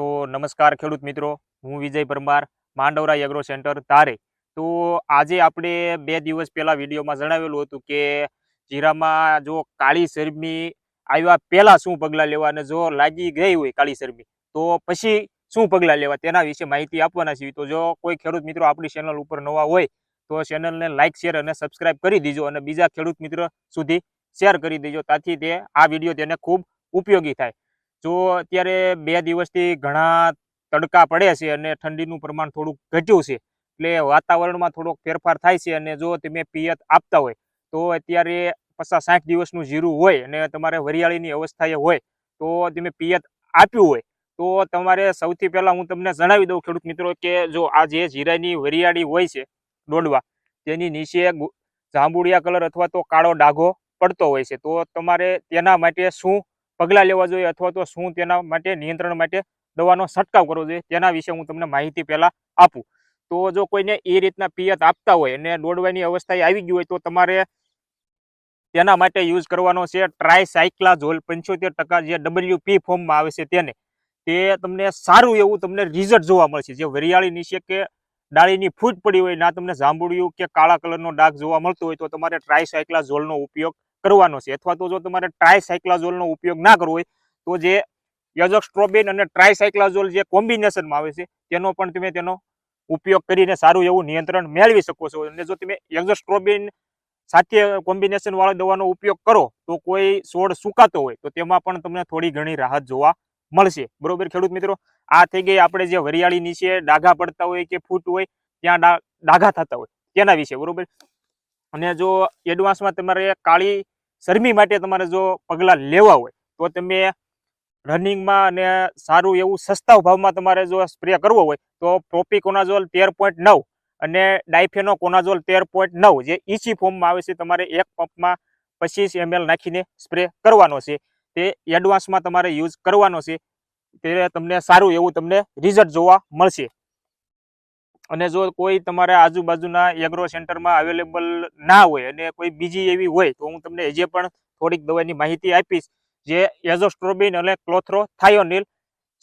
તો નમસ્કાર ખેડૂત મિત્રો, હું વિજય પરમાર, માંડવરા એગ્રો સેન્ટર તારે. તો આજે આપણે બે દિવસ પહેલાં વિડીયોમાં જણાવેલું હતું કે જીરામાં જો કાળી શરમી આવ્યા પહેલાં શું પગલાં લેવા અને જો લાગી ગઈ હોય કાળી શરમી તો પછી શું પગલાં લેવા તેના વિશે માહિતી આપવાના છીએ. તો જો કોઈ ખેડૂત મિત્રો આપણી ચેનલ ઉપર નવા હોય, તો ચેનલને લાઇક શેર અને સબસ્ક્રાઇબ કરી દીજો અને બીજા ખેડૂત મિત્રો સુધી શેર કરી દેજો, તાથી તે આ વીડિયો તેને ખૂબ ઉપયોગી થાય. જો અત્યારે બે દિવસથી ઘણા તડકા પડે છે અને ઠંડીનું પ્રમાણ થોડુંક ઘટ્યું છે, એટલે વાતાવરણમાં થોડોક ફેરફાર થાય છે અને જો તમે પિયત આપતા હોય, તો અત્યારે પચાસ સાઠ દિવસનું જીરું હોય અને તમારે વરિયાળીની અવસ્થાએ હોય, તો તમે પિયત આપ્યું હોય, તો તમારે સૌથી પહેલાં હું તમને જણાવી દઉં ખેડૂત મિત્રો કે જો આ જે જીરાની વરિયાળી હોય છે, દોડવા, તેની નીચે જાંબુડિયા કલર અથવા તો કાળો ડાઘો પડતો હોય છે, તો તમારે તેના માટે શું પગલાં લેવા જોઈએ અથવા તો શું તેના માટે નિયંત્રણ માટે દવાનો છંટકાવ કરવો જોઈએ તેના વિશે હું તમને માહિતી પહેલાં આપું. તો જો કોઈને એ રીતના પિયત આપતા હોય અને દોડવાની અવસ્થાએ આવી ગયું હોય તો તમારે તેના માટે યુઝ કરવાનો છે ટ્રાયસાયક્લાઝોલ. પંચોતેર ટકા જે ડબલ્યુ પી ફોર્મમાં આવે છે તેને. તે તમને સારું એવું તમને રિઝલ્ટ જોવા મળશે. જે વરિયાળી નીચે કે ડાળીની ફૂટ પડી હોય ના તમને જાંબુડિયું કે કાળા કલરનો ડાઘ જોવા મળતો હોય તો તમારે ટ્રાયસાયક્લાઝોલનો ઉપયોગ કરવાનો છે. અથવા તો જો તમારે ટ્રાયસાયક્લાઝોલનો ઉપયોગ ના કરવો હોય, તો જે યઝોસ્ટ્રોબિન અને ટ્રાયસાયક્લાઝોલ જે કોમ્બિનેશનમાં આવે છે, તેનો પણ તમે તેનો ઉપયોગ કરીને સારું એવું નિયંત્રણ મેળવી શકો છો. અને જો તમે યઝોસ્ટ્રોબિન સાથે કોમ્બિનેશનવાળા દવાનો ઉપયોગ કરો, તો કોઈ છોડ સુકાતો હોય, તો તેમાં પણ તમને થોડી ઘણી રાહત જોવા મળશે. બરોબર ખેડૂત મિત્રો? આ થઈ ગઈ આપણે જે વરિયાળી નીચે ડાઘા પડતા હોય કે ફૂટ હોય, ત્યાં ડાઘા થતા હોય, તેના વિશે. બરોબર? અને જો એડવાન્સમાં તમારે કાળી શરમી માટે તમારે જો પગલાં લેવા હોય, તો તમે રનિંગમાં અને સારું એવું સસ્તા ભાવમાં તમારે જો સ્પ્રે કરવો હોય, તો પ્રોપિકોનાઝોલ તેર પોઈન્ટ નવ અને ડાયફેનો કોનાઝોલ તેર પોઈન્ટ નવ જે ઈચી ફોર્મમાં આવે છે, તમારે એક પંપમાં પચીસ એમએલ નાખીને સ્પ્રે કરવાનો છે. તે એડવાન્સમાં તમારે યુઝ કરવાનો છે. તે તમને સારું એવું તમને રિઝલ્ટ જોવા મળશે. અને જો કોઈ તમારા આજુબાજુના એગ્રો સેન્ટરમાં અવેલેબલ ના હોય અને કોઈ બીજી એવી હોય, તો હું તમને હજી પણ થોડીક દવાની માહિતી આપીશ, જે એઝોસ્ટ્રોબિન અને ક્લોથ્રોથાયોનિલ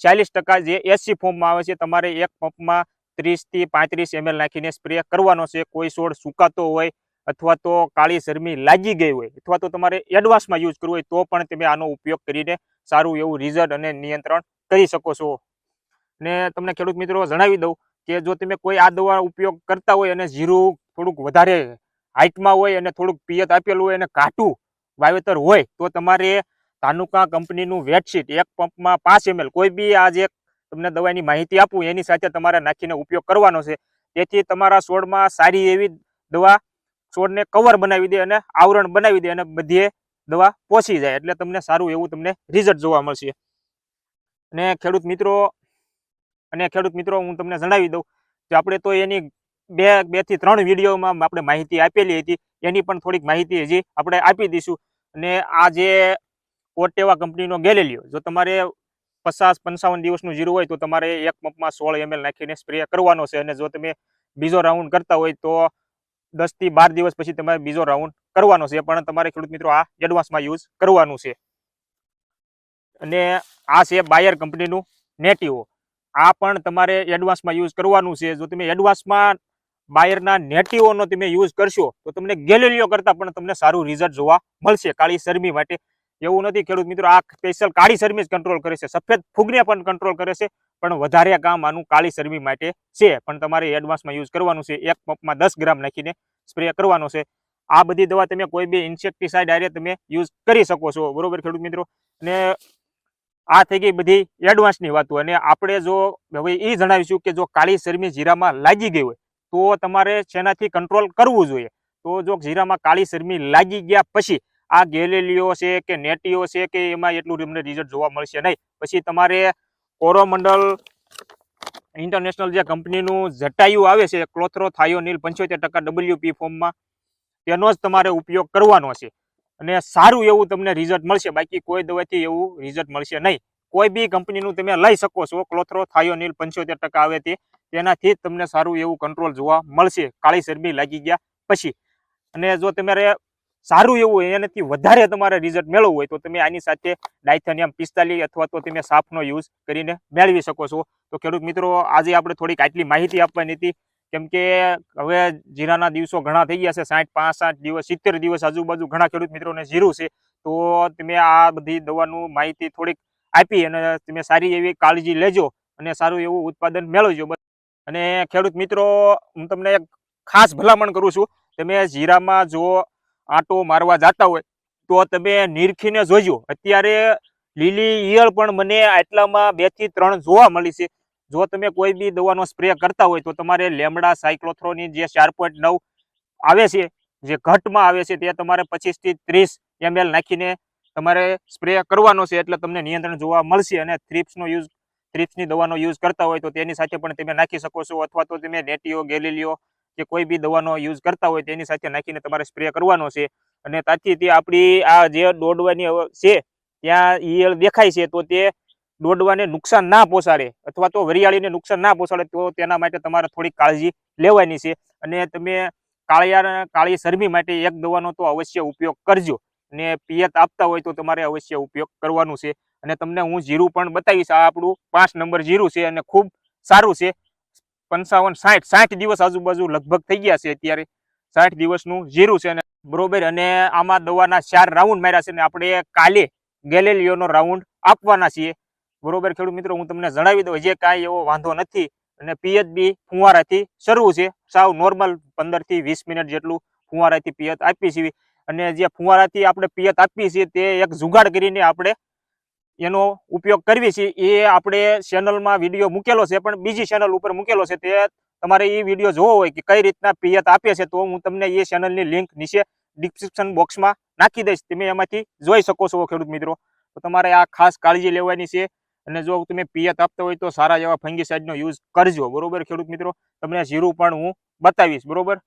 ચાલીસ ટકા જે એસી ફોર્મમાં આવે છે, તમારે એક પંપમાં ત્રીસથી પાંત્રીસ એમએલ નાખીને સ્પ્રે કરવાનો છે. કોઈ છોડ સુકાતો હોય અથવા તો કાળી શરમી લાગી ગઈ હોય અથવા તો તમારે એડવાન્સમાં યુઝ કરવું હોય, તો પણ તમે આનો ઉપયોગ કરીને સારું એવું રિઝલ્ટ અને નિયંત્રણ કરી શકો છો. ને તમને ખેડૂત મિત્રો જણાવી દઉં કે જો તમે કોઈ આ દવા ઉપયોગ કરતા હોય અને જીરું થોડુંક વધારે હાઇટમાં હોય અને થોડુંક પિયત આપેલું હોય અને કાટું વાવેતર હોય, તો તમારે તાનુકા કંપનીનું વેટશીટ એક પંપમાં પાંચ એમએલ, કોઈ બી આ જે તમને દવાની માહિતી આપું, એની સાથે તમારે નાખીને ઉપયોગ કરવાનો છે. તેથી તમારા છોડમાં સારી એવી દવા છોડને કવર બનાવી દે અને આવરણ બનાવી દે અને બધીએ દવા પહોંચી જાય, એટલે તમને સારું એવું તમને રિઝલ્ટ જોવા મળશે. અને ખેડૂત મિત્રો અને ખેડૂત મિત્રો, હું તમને જણાવી દઉં કે આપણે તો એની બે બેથી ત્રણ વિડીયોમાં આપણે માહિતી આપેલી હતી, એની પણ થોડીક માહિતી હજી આપણે આપી દઈશું. અને આ જે ઓટેવા કંપનીનો ગેલેલિયો, જો તમારે પચાસ પંચાવન દિવસનું જીરું હોય તો તમારે એક પંપમાં સોળ એમએલ નાખીને સ્પ્રે કરવાનો છે. અને જો તમે બીજો રાઉન્ડ કરતા હોય તો દસથી બાર દિવસ પછી તમારે બીજો રાઉન્ડ કરવાનો છે. પણ તમારે ખેડૂત મિત્રો, આ એડવાન્સમાં યુઝ કરવાનું છે. અને આ છે બાયર કંપનીનું નેટિવો. આ પણ તમારે એડવાન્સમાં યુઝ કરવાનું છે. જો તમે એડવાન્સમાં બાયરના નેટિવોનો તમે યુઝ કરશો, તો તમને ગેલેલિયો કરતાં પણ તમને સારું રિઝલ્ટ જોવા મળશે કાળી શરમી માટે. એવું નથી, ખેડૂત મિત્રો, આ સ્પેશિયલ કાળી શરમી જ કંટ્રોલ કરે છે. સફેદ ફૂગને પણ કંટ્રોલ કરે છે, પણ વધારે કામ આનું કાળી શરમી માટે છે. પણ તમારે એડવાન્સમાં યુઝ કરવાનું છે. એક પંપમાં દસ ગ્રામ નાખીને સ્પ્રે કરવાનો છે. આ બધી દવા તમે કોઈ બી ઇન્સેક્ટિસાઇડ આરે તમે યુઝ કરી શકો છો. બરોબર, ખેડૂત મિત્રો? અને આ થઈ ગઈ બધી એડવાન્સની વાતો. અને આપણે જો, હવે એ જણાવીશું કે જો કાળી શરમી જીરામાં લાગી ગઈ હોય, તો તમારે શેનાથી કંટ્રોલ કરવું જોઈએ? તો જો જીરામાં કાળી શરમી લાગી ગયા પછી, આ ગેલેલીઓ છે કે નેટીઓ છે કે એમાં એટલું તમને રિઝલ્ટ જોવા મળશે નહીં. પછી તમારે કોરોમંડલ ઇન્ટરનેશનલ જે કંપનીનું જટાયું આવે છે ક્લોથ્રોથાયોનિલ પંચોતેર ટકા ડબલ્યુપી ફોર્મમાં તેનો જ તમારે ઉપયોગ કરવાનો છે. અને સારું એવું તમને રિઝલ્ટ મળશે. બાકી કોઈ દવાથી એવું રિઝલ્ટ મળશે નહીં. કોઈ બી કંપનીનું તમે લઈ શકો છો. ક્લોથ્રોથાયોનિલ પંચોતેર ટકા આવે તે. તેનાથી તમને સારું એવું કંટ્રોલ જોવા મળશે. કાળી શરબી લાગી ગયા પછી. અને જો તમારે સારું એવું એનાથી વધારે તમારે રિઝલ્ટ મેળવવું હોય તો તમે આની સાથે ડાયથેનિયમ પિસ્તાલીસ અથવા તો તમે સાફનો યુઝ કરીને મેળવી શકો છો. તો ખેડૂત મિત્રો, આજે આપણે થોડીક આટલી માહિતી આપવાની હતી. કેમ કે હવે જીરાના દિવસો ઘણા થઈ ગયા છે, સાઠ પાંસઠ દિવસ, સિત્તેર દિવસ આજુબાજુ ઘણા ખેડૂત મિત્રોને જીરું છે, તો તમે આ બધી દવાનું માહિતી થોડીક આપી અને તમે સારી એવી કાળજી લેજો અને સારું એવું ઉત્પાદન મેળવજો. અને ખેડૂત મિત્રો, હું તમને એક ખાસ ભલામણ કરું છું, તમે જીરામાં જો આંટો મારવા જતા હોય, તો તમે નિરખીને જોજો અત્યારે લીલી ઈયળ પણ મને આટલામાં બેથી ત્રણ જોવા મળી છે જો તમે કોઈ બી દવાનો સ્પ્રે કરતા હોય તો તમારે લેમડા સાયક્લોથ્રોની જે ચાર આવે છે, જે ઘટમાં આવે છે તે તમારે પચીસથી ત્રીસ એમએલ નાખીને તમારે સ્પ્રે કરવાનો છે એટલે તમને નિયંત્રણ જોવા મળશે અને થ્રીપ્સનો યુઝ થ્રીપ્સની દવાનો યુઝ કરતા હોય તો તેની સાથે પણ તમે નાખી શકો છો અથવા તો તમે નેટીઓ ગેલીલિયો કે કોઈ બી દવાનો યુઝ કરતા હોય તેની સાથે નાખીને તમારે સ્પ્રે કરવાનો છે. અને તાથી તે આપણી આ જે દોડવાની છે, ત્યાં ઈયળ દેખાય છે તો તે દોડવાને નુકસાન ના પહોંચાડે અથવા તો વરિયાળીને નુકસાન ના પહોંચાડે તો તેના માટે તમારે થોડીક કાળજી લેવાની છે. અને તમે કાળિયા કાળી શરમી માટે એક દવાનો તો અવશ્ય ઉપયોગ કરજો. ને પિયત આપતા હોય તો તમારે અવશ્ય ઉપયોગ કરવાનું છે. અને તમને હું જીરું પણ બતાવીશ, આ આપણું પાંચ નંબર જીરું છે અને ખૂબ સારું છે. પંચાવન, સાઠ સાઠ દિવસ આજુબાજુ લગભગ થઈ ગયા છે અત્યારે. સાઠ દિવસનું જીરું છે અને બરોબર, અને આમાં દવાના ચાર રાઉન્ડ માર્યા છે. અને આપણે કાલે ગેલેલિયોનો રાઉન્ડ આપવાના છીએ. બરોબર ખેડૂત મિત્રો, હું તમને જણાવી દઉં જે કાંઈ એવો વાંધો નથી. અને પિયત બી ફુવારાથી શરૂ છે. સાવ નોર્મલ પંદરથી વીસ મિનિટ જેટલું ફુવારાથી પિયત આપી છીએ અને જે ફુવારાથી આપણે પિયત આપીએ છીએ તે એક જુગાડ કરીને આપણે એનો ઉપયોગ કરવી છીએ એ આપણે ચેનલમાં વીડિયો મૂકેલો છે, પણ બીજી ચેનલ ઉપર મૂકેલો છે. તે તમારે એ વીડિયો જોવો હોય કે કઈ રીતના પિયત આપે છે, તો હું તમને એ ચેનલની લિંક નીચે ડિસ્ક્રિપ્શન બોક્સમાં નાખી દઈશ. તમે એમાંથી જોઈ શકો છો ખેડૂત મિત્રો. તો તમારે આ ખાસ કાળજી લેવાની છે. અને જો તમે પિયત આપતા હોય તો સારા એવા ફંગીસાઇડનો યુઝ કરજો, બરોબર ખેડૂત મિત્રો? તમને જીરું પણ હું બતાવીશ, બરોબર?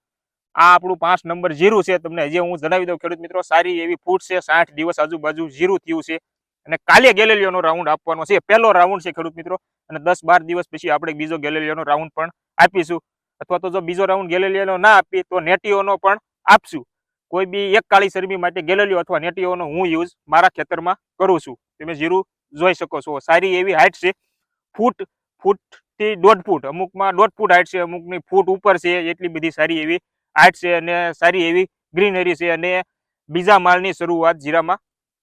આ આપણું પાંચ નંબર જીરું છે, તમને જે હું જણાવી દઉં ખેડૂત મિત્રો, સારી એવી ફૂટ છે, સાઠ દિવસ આજુબાજુ જીરું થયું છે. અને કાલે ગેલેલિયોનો રાઉન્ડ આપવાનો છે, પહેલો રાઉન્ડ છે ખેડૂત મિત્રો. અને દસ બાર દિવસ પછી આપણે બીજો ગેલેલિયોનો રાઉન્ડ પણ આપીશું. અથવા તો જો બીજો રાઉન્ડ ગેલેલિયોનો ના આપીએ, તો નેટીઓનો પણ આપશું. કોઈ બી એક કાળી શરમી માટે ગેલેલિયો અથવા નેટીઓનો હું યુઝ મારા ખેતરમાં કરું છું. તમે જીરું જોઈ શકો છો. સારી એવી હાઈટ છે. ફૂટ, ફૂટથી દોઢ ફૂટ. અમુકમાં દોઢ ફૂટ હાઈટ છે, અમુકની ફૂટ ઉપર છે. એટલી બધી સારી એવી હાઈટ છે અને સારી એવી ગ્રીનરી છે અને બીજા માળની શરૂઆત જીરામાં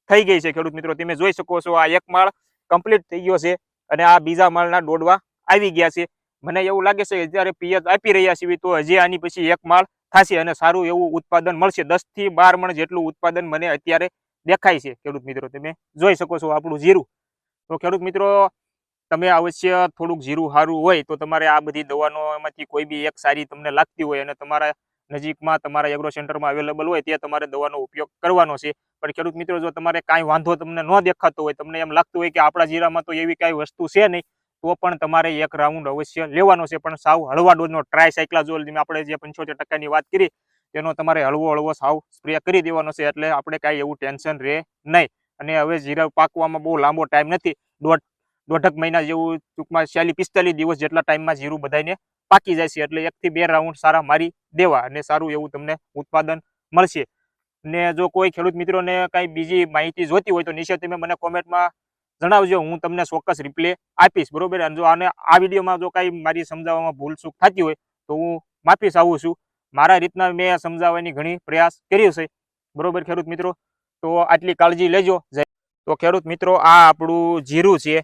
થઈ ગઈ છે. ખેડૂત મિત્રો, તમે જોઈ શકો છો, આ એક માળ કમ્પ્લીટ થઈ ગયો છે અને આ બીજા માળના દોડવા આવી ગયા છે. મને એવું લાગે છે કે જ્યારે પિયત આપી રહ્યા છીએ તો હજી આની પછી એક માળ થશે અને સારું એવું ઉત્પાદન મળશે. દસથી બાર મણ જેટલું ઉત્પાદન મને અત્યારે દેખાય છે ખેડૂત મિત્રો. તમે જોઈ શકો છો આપણું જીરું. તો ખેડૂત મિત્રો, તમે અવશ્ય થોડુંક જીરું સારું હોય તો તમારે આ બધી દવાનો એમાંથી કોઈ બી એક સારી તમને લાગતી હોય અને તમારા નજીકમાં તમારા એગ્રો સેન્ટરમાં અવેલેબલ હોય તે તમારે દવાનો ઉપયોગ કરવાનો છે. પણ ખેડૂત મિત્રો, જો તમારે કાંઈ વાંધો તમને ન દેખાતો હોય, તમને એમ લાગતું હોય કે આપણા જીરામાં તો એવી કાંઈ વસ્તુ છે નહીં, તો પણ તમારે એક રાઉન્ડ અવશ્ય લેવાનો છે. પણ સાવ હળવા ડોઝનો ટ્રાય સાયક્લાઝોલ આપણે જે પંચોતેર ટકાની વાત કરી તેનો તમારે હળવો હળવો સાવ સ્પ્રે કરી દેવાનો છે એટલે આપણે કાંઈ એવું ટેન્શન રહે નહીં. અને હવે જીરા પાકવામાં બહુ લાંબો ટાઈમ નથી. દોઢ, દોઢક મહિના જેવું ટૂંકમાં ચાલીસ પિસ્તાલીસ દિવસ જેટલા ટાઈમમાં જીરું બધાને પાકી જાય છે. એટલે એકથી બે રાઉન્ડ સારા મારી દેવા અને સારું એવું તમને ઉત્પાદન મળશે. ને જો કોઈ ખેડૂત મિત્રોને કાંઈ બીજી માહિતી જોતી હોય તો નીચે તમે મને કોમેન્ટમાં જણાવજો. હું તમને ચોક્કસ રિપ્લે આપીશ. બરોબર? અને જો આને આ વિડીયોમાં જો કાંઈ મારી સમજાવવામાં ભૂલ ચૂક થતી હોય તો હું માફી આવું છું. મારા રીતના મેં સમજાવવાની ઘણી પ્રયાસ કર્યો છે. બરોબર ખેડૂત મિત્રો? તો આટલી કાળજી લેજો. તો ખેડૂત મિત્રો, આ આપણું જીરું છે.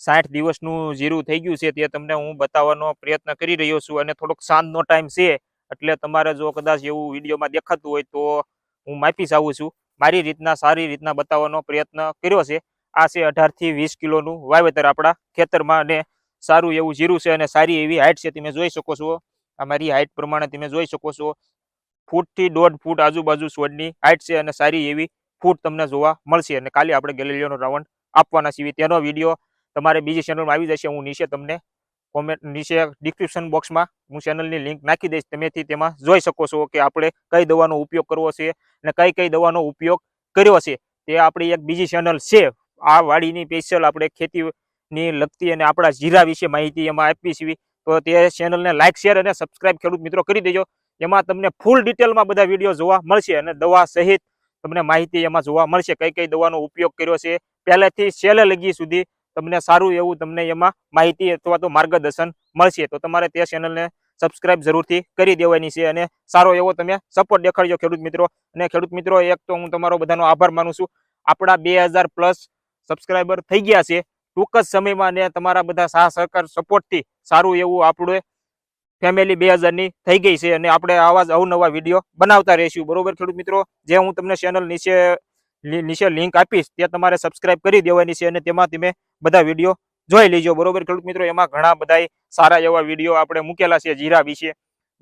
સાઠ દિવસનું જીરું થઈ ગયું છે તે તમને હું બતાવવાનો પ્રયત્ન કરી રહ્યો છું અને થોડોક સાંજનો ટાઈમ છે એટલે તમારે જો કદાચ એવું વિડીયોમાં દેખાતું હોય તો હું માફી ચાહું છું. મારી રીતના, સારી રીતના બતાવવાનો પ્રયત્ન કર્યો છે. આ છે અઢારથી વીસ કિલોનું વાવેતર આપણા ખેતરમાં અને સારું એવું જીરું છે અને સારી એવી હાઇટ છે તમે જોઈ શકો છો. આ મારી હાઈટ પ્રમાણે તમે જોઈ શકો છો. ફૂટથી દોઢ ફૂટ આજુબાજુ સોડની હાઇટ છે અને સારી એવી ફૂટ તમને જોવા મળશે. અને કાલે આપણે ગેલેલિયોનો રાઉન્ડ આપવાના છીએ. તેનો વીડિયો તમારે બીજી ચેનલમાં આવી જશે. હું નીચે તમને કોમેન્ટ નીચે ડિસ્ક્રિપ્શન બોક્સમાં હું ચેનલની લિંક નાખી દઈશ. તમેથી તેમાં જોઈ શકો છો કે આપણે કઈ દવાનો ઉપયોગ કરવો છે અને કઈ કઈ દવાનો ઉપયોગ કર્યો છે. તે આપણી એક બીજી ચેનલ છે. આ વાડીની સ્પેશિયલ આપણે ખેતીની લગતી અને આપણા જીરા વિશે માહિતી એમાં આપી છીએ તો તે ચેનલને લાઇક શેર અને સબસ્ક્રાઇબ ખેડૂત મિત્રો કરી દેજો. એમાં તમને ફૂલ ડિટેલમાં બધા વીડિયો જોવા મળશે અને દવા સહિત તમને માહિતી એમાં જોવા મળશે કઈ કઈ દવાનો ઉપયોગ કર્યો છે. પહેલેથી છેલ્લે લગી સુધી તમને સારું એવું તમને એમાં માહિતી અથવા તો માર્ગદર્શન મળશે. તો તમારે તે ચેનલને સબસ્ક્રાઇબ જરૂરથી કરી દેવાની છે અને સારો એવો તમે સપોર્ટ દેખાડજો ખેડૂત મિત્રો. અને ખેડૂત મિત્રો, એક તો હું તમારો બધાનો આભાર માનું છું. આપણા બે પ્લસ સબસ્ક્રાઈબર થઈ ગયા છે. ટૂંક જ સમયમાં ને તમારા બધા સાહ સહકાર સપોર્ટથી સારું એવું આપણે ફેમિલી બે હજારની થઈ ગઈ છે અને આપણે આવા જ અવનવા વીડિયો બનાવતા રહીશું. બરોબર ખેડૂત મિત્રો? જે હું તમને ચેનલ નીચે નીચે લિંક આપીશ તે તમારે સબસ્ક્રાઇબ કરી દેવાની છે અને તેમાં તમે બધા વીડિયો જોઈ લેજો. બરોબર ખેડૂત મિત્રો? એમાં ઘણા બધા સારા એવા વીડિયો આપણે મૂકેલા છે, જીરા વિશે.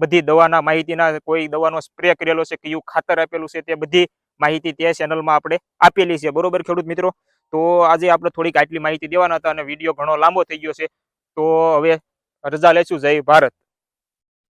બધી દવાના માહિતીના, કોઈ દવાનો સ્પ્રે કરેલો છે કયું ખાતર આપેલું છે તે બધી માહિતી તે ચેનલમાં આપણે આપેલી છે. બરોબર ખેડૂત મિત્રો? તો આજે આપણે થોડીક આટલી માહિતી દેવાના હતા અને વીડિયો ઘણો લાંબો થઈ ગયો છે. તો હવે રજા લેશું. જય ભારત.